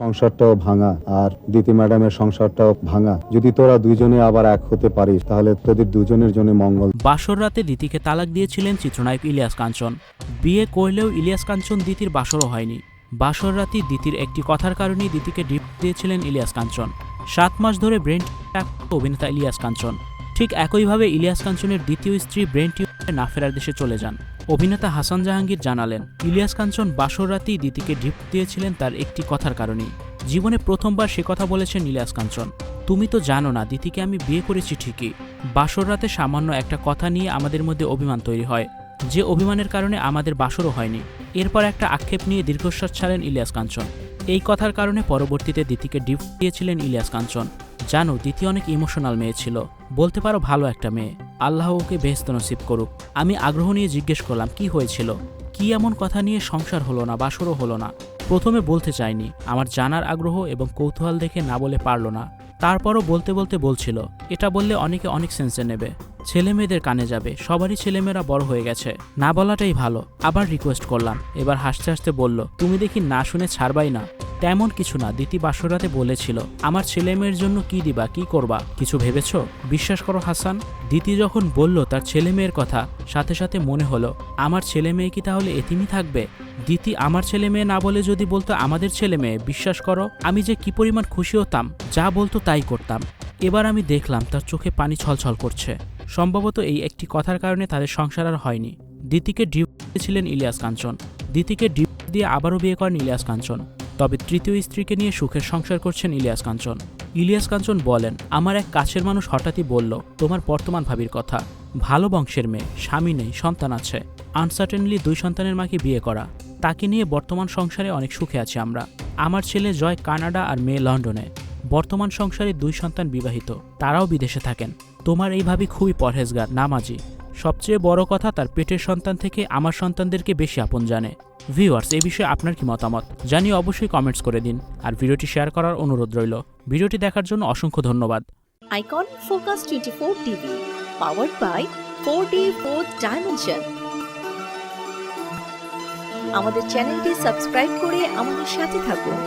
সংসারটাও ভাঙা, আর দিতি ম্যাডামের সংসারটাও ভাঙা। যদি তোরা দুইজনে আবার এক হতে পারিস, তাহলে তোদের দুজনের জন্য মঙ্গল। বাসর রাতে দিতিকে তালাক দিয়েছিলেন চিত্রনায়ক ইলিয়াস কাঞ্চন। বিয়ে করলেও ইলিয়াস কাঞ্চন দিতির বাসরও হয়নি। বাসর রাতে দিতির একটি কথার কারণেই দিতিকে ডিপ দিয়েছিলেন ইলিয়াস কাঞ্চন। সাত মাস ধরে ব্রেন অভিনেতা ইলিয়াস কাঞ্চন। ঠিক একইভাবে ইলিয়াস কাঞ্চনের দ্বিতীয় স্ত্রী ব্রেন টিউবে না ফেরার দেশে চলে যান। অভিনেতা হাসান জাহাঙ্গীর জানালেন, ইলিয়াস কাঞ্চন বাসর রাতেই দিতিকে ড্রিপ দিয়েছিলেন তার একটি কথার কারণেই। জীবনে প্রথমবার সে কথা বলেছেন ইলিয়াস কাঞ্চন। তুমি তো জানো না, দিতিকে আমি বিয়ে করেছি ঠিকই। বাসর রাতে সামান্য একটা কথা নিয়ে আমাদের মধ্যে অভিমান তৈরি হয়। যে অভিমানের কারণে আমাদের বাসরও হয়নি। এরপর একটা আক্ষেপ নিয়ে দীর্ঘশ্বাস ছাড়েন ইলিয়াস কাঞ্চন। এই কথার কারণে পরবর্তীতে দিতিকে ডিপ দিয়েছিলেন ইলিয়াস কাঞ্চন। জানো, দিতি অনেক ইমোশনাল মেয়ে ছিল। বলতে পারো ভালো একটা মেয়ে। আল্লাহ ওকে বেহেস্ত নসিব করুক। আমি আগ্রহ নিয়ে জিজ্ঞেস করলাম, কি হয়েছিল? কি এমন কথা নিয়ে সংসার হলো না, বাসরও হলো না? প্রথমে বলতে চাইনি। আমার জানার আগ্রহ এবং কৌতূহল দেখে না বলে পারল না। তারপরও বলতে বলতে বলছিল, এটা বললে অনেকে অনেক সেন্সে নেবে। ছেলে মেয়েদের কানে যাবে। সবারই ছেলেমেয়েরা বড় হয়ে গেছে। না বলাটাই ভালো। আবার রিকোয়েস্ট করলাম। এবার হাসতে হাসতে বলল, তুমি দেখি না শুনে ছাড়বাই না। তেমন কিছু না, দিতি বাসরাতে বলেছিল, আমার ছেলে মেয়ের জন্য কি দিবা, কি করবা? কিছু ভেবেছ? বিশ্বাস করো হাসান, দিতি যখন বলল তার ছেলে মেয়ের কথা, সাথে সাথে মনে হলো, আমার ছেলে মেয়ে কি তাহলে এতিমি থাকবে? দিতি আমার ছেলে মেয়ে না বলে যদি বলতো আমাদের ছেলে মেয়ে বিশ্বাস করো, আমি যে কি পরিমাণ খুশি হতাম, যা বলতো তাই করতাম। এবার আমি দেখলাম তার চোখে পানি ছলছল করছে। সম্ভবত এই একটি কথার কারণে তাদের সংসার আর হয়নি। দিতিকে ডিপ দিয়েছিলেন ইলিয়াস কাঞ্চন। দিতিকে ডিপ দিয়ে আবারও বিয়ে করেন ইলিয়াস কাঞ্চন। তবে তৃতীয় স্ত্রীকে নিয়ে সুখের সংসার করছেন ইলিয়াস কাঞ্চন। ইলিয়াস কাঞ্চন বলেন, আমার এক কাছের মানুষ হঠাৎই বলল, তোমার বর্তমান ভাবির কথা। ভালো বংশের মেয়ে, স্বামী নেই, সন্তান আছে। আনসার্টেনলি দুই সন্তানের মাকে বিয়ে করা। তাকে নিয়ে বর্তমান সংসারে অনেক সুখে আছি আমরা। আমার ছেলে জয় কানাডা আর মেয়ে লন্ডনে। বর্তমান সংসারে দুই সন্তান বিবাহিত। তারাও বিদেশে থাকেন। তোমার এই ভাবি খুবই পরহেজগার, নামাজি। সবচেয়ে বড় কথা তার পেটের সন্তান থেকে আমার সন্তানদেরকে বেশি আপন জানে। ভিউয়ার্স, এ বিষয়ে আপনার কি মতামত? জানিয়ে অবশ্যই কমেন্টস করে দিন। আর ভিডিওটি শেয়ার করার অনুরোধ রইল। ভিডিওটি দেখার জন্য অসংখ্য ধন্যবাদ। Icon focus 24 TV powered by 4D 4th dimension আমাদের চ্যানেলটি সাবস্ক্রাইব করে আমাদের সাথে থাকুন।